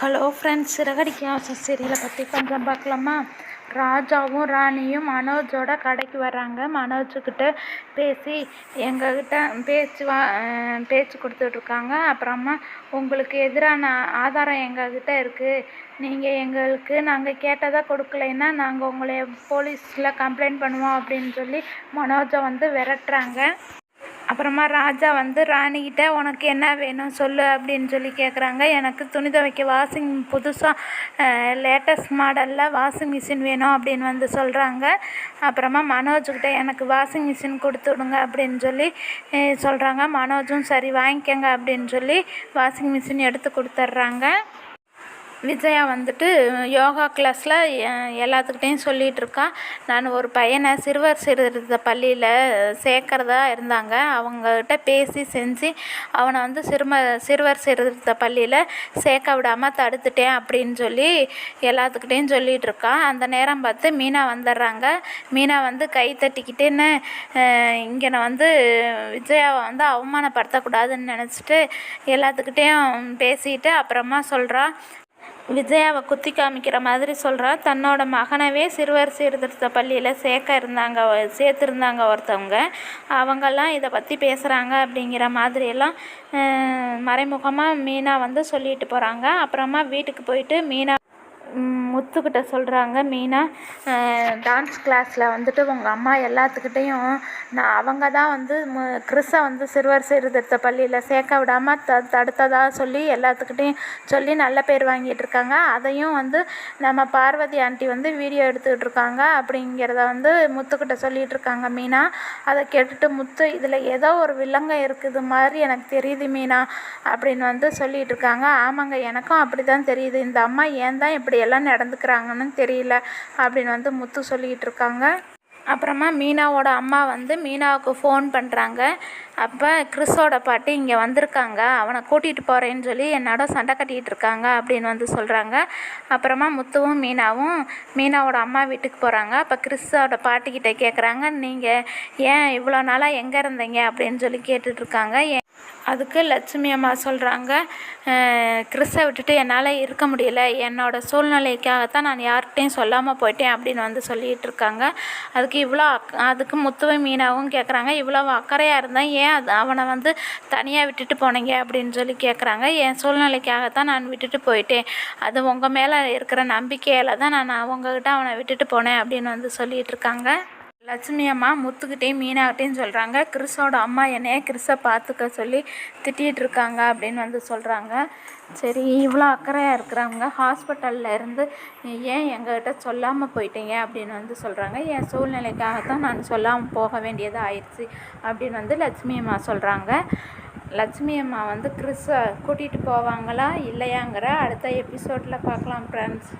Hello friends Siragadikka ஆசை சீரியலை பற்றி கொஞ்சம் பார்க்கலாமா? ராஜாவும் ராணியும் மனோஜோட கடைக்கு வர்றாங்க. மனோஜுக்கிட்ட பேசி எங்ககிட்ட பேச்சு வா பேச்சு கொடுத்துட்ருக்காங்க. அப்புறமா உங்களுக்கு எதிரான ஆதாரம் எங்ககிட்ட இருக்குது நீங்கள் எங்களுக்கு நாங்கள் கேட்டதாக கொடுக்கலைன்னா நாங்கள் உங்களை போலீஸில் கம்ப்ளைண்ட் பண்ணுவோம் அப்படின்னு சொல்லி மனோஜை வந்து விரட்டுறாங்க. அப்புறமா ராஜா வந்து ராணிக்கிட்ட உனக்கு என்ன வேணும் சொல்லு அப்படின்னு சொல்லி கேட்குறாங்க எனக்கு துணி துவைக்க வாஷிங் புதுசாக லேட்டஸ்ட் மாடலில் வாஷிங் மிஷின் வேணும் அப்படின்னு வந்து சொல்கிறாங்க அப்புறமா மனோஜ்கிட்ட எனக்கு வாஷிங் மிஷின் கொடுத்து விடுங்க அப்படின்னு சொல்லி சொல்கிறாங்க மனோஜும் சரி வாங்கிக்கங்க அப்படின்னு சொல்லி வாஷிங் மிஷின் எடுத்து கொடுத்துட்றாங்க. விஜயா வந்துட்டு யோகா கிளாஸில் எல்லாத்துக்கிட்டேயும் சொல்லிகிட்டு இருக்கா நான் ஒரு பையனை சிறுவர் சீர்திருத்த பள்ளியில் சேர்க்குறதா இருந்தாங்க. அவங்கக்கிட்ட பேசி செஞ்சு அவனை வந்து சிறும சிறுவர் சீர்திருத்த பள்ளியில் சேர்க்க விடாமல் தடுத்துட்டேன் அப்படின்னு சொல்லி எல்லாத்துக்கிட்டேயும் சொல்லிகிட்ருக்கா அந்த நேரம் பார்த்து மீனா வந்துடுறாங்க. மீனா வந்து கை தட்டிக்கிட்டேன்னு இங்கே வந்து விஜயாவை வந்து அவமானப்படுத்தக்கூடாதுன்னு நினச்சிட்டு எல்லாத்துக்கிட்டேயும் பேசிட்டு அப்புறமா சொல்கிறா விஜயாவை குத்தி காமிக்கிற மாதிரி சொல்கிறா தன்னோட மகனவே சிறுவர் சீர்திருத்த பள்ளியில் சேர்க்க இருந்தாங்க சேர்த்துருந்தாங்க ஒருத்தவங்க. அவங்கெல்லாம் இதை பற்றி பேசுகிறாங்க அப்படிங்கிற மாதிரியெல்லாம் மறைமுகமாக மீனா வந்து சொல்லிட்டு போகிறாங்க அப்புறமா வீட்டுக்கு போயிட்டு மீனா முத்துக்கிட்ட சொல்கிறாங்க மீனா டான்ஸ் கிளாஸில் வந்துட்டு உங்கள் அம்மா எல்லாத்துக்கிட்டேயும் நான் அவங்க தான் வந்து மு கிறிஸை வந்து சிறுவர் சீர்திருத்த பள்ளியில் சேர்க்க விடாமல் த தடுத்ததாக சொல்லி எல்லாத்துக்கிட்டேயும் சொல்லி நல்ல பேர் வாங்கிட்டு இருக்காங்க. அதையும் வந்து நம்ம பார்வதி ஆண்டி வந்து வீடியோ எடுத்துக்கிட்டு இருக்காங்க. அப்படிங்கிறத வந்து முத்துக்கிட்ட சொல்லிகிட்டு இருக்காங்க மீனா. அதை கேட்டுட்டு முத்து இதில் ஏதோ ஒரு வில்லங்க இருக்குது மாதிரி எனக்கு தெரியுது மீனா. அப்படின்னு வந்து சொல்லிகிட்டு இருக்காங்க. ஆமாங்க எனக்கும் அப்படி தான் தெரியுது. இந்த அம்மா ஏன் தான் இப்படி எல்லாம் நடந்துக்கிறாங்கன்னு தெரியல அப்படின்னு வந்து முத்து சொல்லிக்கிட்டு இருக்காங்க அப்புறமா மீனாவோட அம்மா வந்து மீனாவுக்கு ஃபோன் பண்ணுறாங்க அப்போ கிறிஸோட பாட்டி இங்கே வந்திருக்காங்க. அவனை கூட்டிகிட்டு போகிறேன்னு சொல்லி என்னோட சண்டை கட்டிகிட்டு இருக்காங்க அப்படின்னு வந்து சொல்கிறாங்க அப்புறமா முத்துவும் மீனாவும் மீனாவோட அம்மா வீட்டுக்கு போகிறாங்க அப்போ கிறிஸோட பாட்டிக்கிட்ட கேட்குறாங்க நீங்கள் ஏன் இவ்வளோ நாளாக எங்கே இருந்தீங்க? அப்படின்னு சொல்லி கேட்டுட்ருக்காங்க. அதுக்கு லட்சுமி அம்மா சொல்கிறாங்க கிறிஸை விட்டுட்டு என்னால் இருக்க முடியல. என்னோடய சூழ்நிலைக்காகத்தான் நான் யார்கிட்டையும் சொல்லாமல் போயிட்டேன் அப்படின்னு வந்து சொல்லிகிட்டு இருக்காங்க. அதுக்கு இவ்வளோ அக் அதுக்கு முத்துவை மீனாவும் கேட்குறாங்க இவ்வளோ அக்கறையாக இருந்தால் ஏன் அது அவனை வந்து தனியாக விட்டுட்டு போனீங்க? அப்படின்னு சொல்லி கேட்குறாங்க என் சூழ்நிலைக்காகத்தான் நான் விட்டுட்டு போயிட்டேன். அது உங்கள் மேலே இருக்கிற நம்பிக்கையில் தான் நான் அவங்கக்கிட்ட அவனை விட்டுட்டு போனேன் அப்படின்னு வந்து சொல்லிகிட்டு இருக்காங்க. லட்சுமி அம்மா முத்துக்கிட்டேயும் மீனாகிட்டையும் சொல்கிறாங்க கிறிஸோட அம்மா என்னைய கிறிஸை பார்த்துக்க சொல்லி திட்டிகிட்டு இருக்காங்க அப்படின்னு வந்து சொல்கிறாங்க சரி இவ்வளோ அக்கறையாக இருக்கிறவங்க ஹாஸ்பிட்டலில் இருந்து ஏன் எங்ககிட்ட சொல்லாமல் போயிட்டீங்க அப்படின்னு வந்து சொல்கிறாங்க என் சூழ்நிலைக்காகத்தான் நான் சொல்லாமல் போக வேண்டியதாக ஆயிடுச்சு அப்படின்னு வந்து லட்சுமி அம்மா சொல்கிறாங்க லட்சுமி அம்மா வந்து கிறிஸை கூட்டிகிட்டு போவாங்களா இல்லையாங்கிற அடுத்த எபிசோடில் பார்க்கலாம் ஃப்ரெண்ட்ஸ்